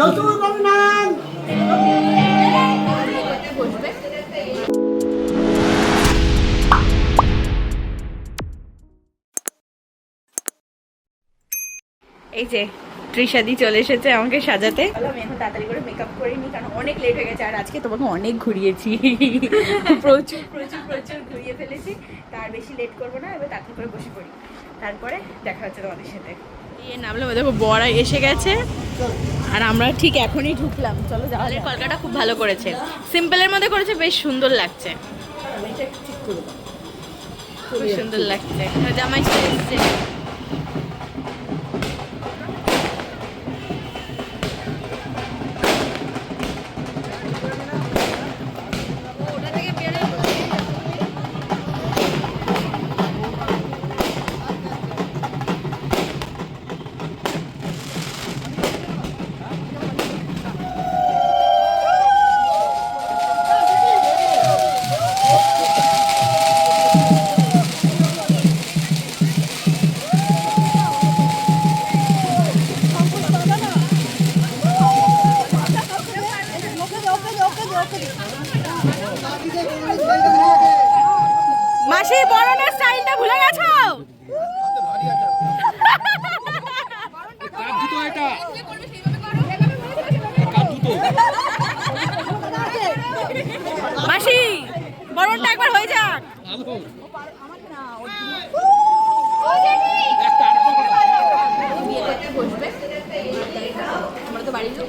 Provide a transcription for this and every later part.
চতুর এই যে ত্রিশাদি চলে এসেছে আমাকে সাজাতে। আমি এখন তাড়াতাড়ি করে মেকআপ করে নিই কারণ অনেক লেট হয়ে গেছে আর আজকে তোমাকে অনেক ঘুরিয়েছি। প্রচুর প্রচুর প্রচুর ঘুরিয়ে ফেলেছি। তার বেশি লেট করব না এবার তাড়াতাড়ি করে বসে পড়ি। তারপরে দেখা হচ্ছে তোমাদের সাথে। ইয়ে নামলাম ওই দেখো বড়া এসে গেছে। আর আমরা ঠিক এখনই ঢুকলাম। চলো যাওয়া কলকাতা খুব ভালো করেছে। সিম্পলের মধ্যে করেছে বেশ সুন্দর লাগছে। খুব সুন্দর লাগছে। জামাই এসছে। মাসি বরণের স্টাইলটা ভুলে গেছো? মাসি বরণটা একবার হয়ে যাক। আমরা তো বাড়ির লোক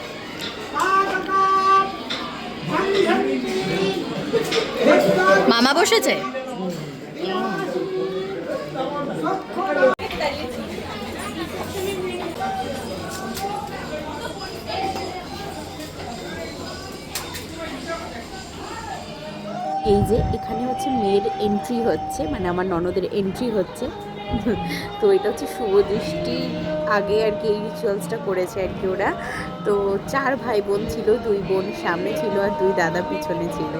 বসেছে? এই যে এখানে হচ্ছে মেয়ের এন্ট্রি হচ্ছে মানে আমার ননদের এন্ট্রি হচ্ছে। তো এটা হচ্ছে শুভ দৃষ্টি। আগে আর কি এই রিচুয়ালসটা করেছে আর কি ওরা। তো চার ভাই বোন ছিল, দুই বোন সামনে ছিল আর দুই দাদা পিছনে ছিল।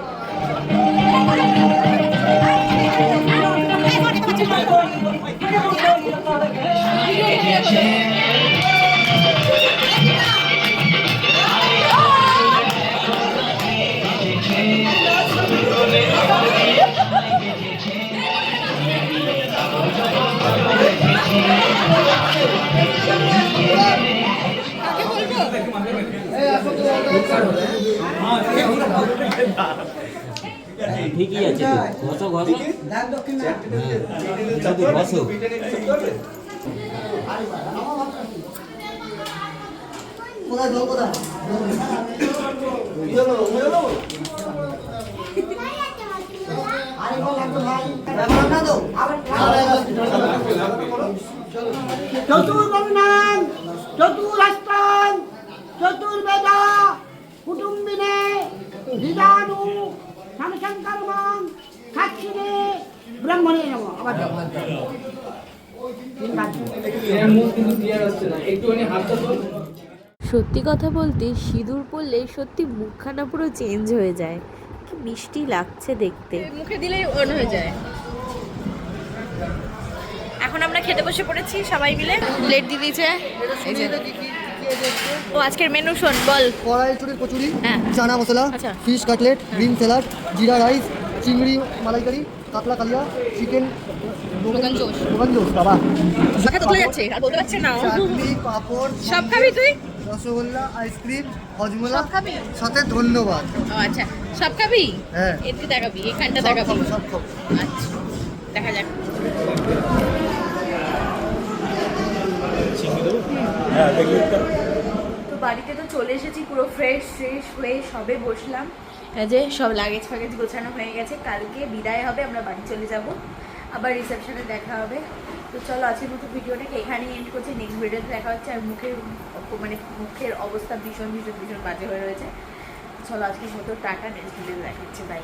ঠিকই আছে ঘষো ঘষো। শুধু ঘষো কোথায় জল কোথায় চতুর রঘুনাথ চতুরাস্তান চতুর্বেদা কুটুম্বিনে হৃদানু সমশঙ্করমং সাক্ষিণে ব্রহ্মণে নম। আবার। সত্যি কথা বলতে সিঁদুর পরলে সত্যি মুখখানা পুরো চেঞ্জ হয়ে যায়। কি মিষ্টি লাগছে দেখতে। মুখে দিলেই অন হয়ে যায়। এখন আমরা খেতে বসে পড়েছি সবাই মিলে। প্লেট দিয়ে দিয়েছে। ও আজকের মেনু শোন বল। কড়াইশুটির কচুরি হ্যাঁ। চানা মশলা আচ্ছা। Fish cutlet green salad jeera rice chingri malaikari katla কালিয়া চিকেন রোগান জোশ। রোগান জোশ বাবা। মাথা তোলা যাচ্ছে আর বলতে পারছে না। চাটনি পাঁপড় সব খাবি তুই? রসগোল্লা আইসক্রিম হজমোলা সব খাবি? সাথে ধন্যবাদ। ও আচ্ছা। সব খাবি? হ্যাঁ। দেখাবি এখানটা সব দেখাবি। খাব সব খাব। আচ্ছা দেখা যাক। তো বাড়িতে তো চলে এসেছি, পুরো ফ্রেশ ফ্রেশ হয়ে সবে বসলাম। যে সব লাগেজ ফাগেজ গোছানো হয়ে গেছে, কালকে বিদায় হবে, আমরা বাড়ি চলে যাব। আবার রিসেপশনে দেখা হবে। তো চলো, আজকের মতো ভিডিওটাকে এখানেই এন্ড করছি। নেক্সট ভিডিওতে দেখা হচ্ছে, আর মুখের মানে মুখের অবস্থা ভীষণ ভীষণ ভীষণ বাজে হয়ে রয়েছে। চলো আজকে মতো টাটা নেক্সট ভিডিও দেখাচ্ছে বাই